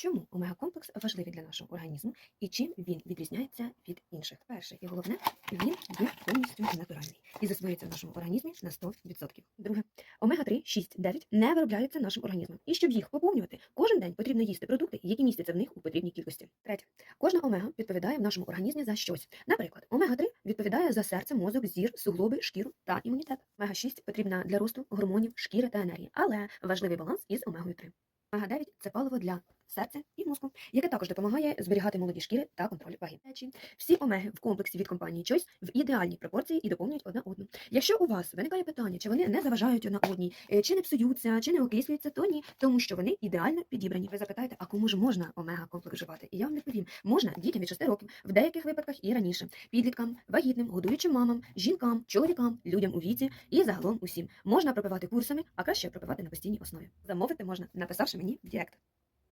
Чому омега-комплекс важливий для нашого організму і чим він відрізняється від інших? Перше і головне, він є повністю натуральний і засвоюється в нашому організмі на 100%. Друге, омега-3, 6, 9 не виробляються нашим організмом. І щоб їх поповнювати, кожен день потрібно їсти продукти, які містяться в них у потрібній кількості. Третє, кожна омега відповідає в нашому організмі за щось. Наприклад, омега-3 відповідає за серце, мозок, зір, суглоби, шкіру та імунітет. Омега-6 потрібна для росту гормонів, шкіри та енергії, але важливий баланс із омегою 3. Омега-9 – це паливо для серця і мозку, яке також допомагає зберігати молоді шкіри та контроль ваги. Всі омеги в комплексі від компанії Choice в ідеальній пропорції і доповнюють одна одну. Якщо у вас виникає питання, чи вони не заважають одна одній, е, чи не псуються, чи не окислюються, то ні, тому що вони ідеально підібрані. Ви запитаєте, а кому ж можна омега комплекс вживати? І я вам відповім: можна дітям від 6 років, в деяких випадках і раніше, підліткам, вагітним, годуючим мамам, жінкам, чоловікам, людям у віці і загалом усім. Можна пропивати курсами, а краще пропивати на постійній основі. Замовити можна, написавши мені в Директ.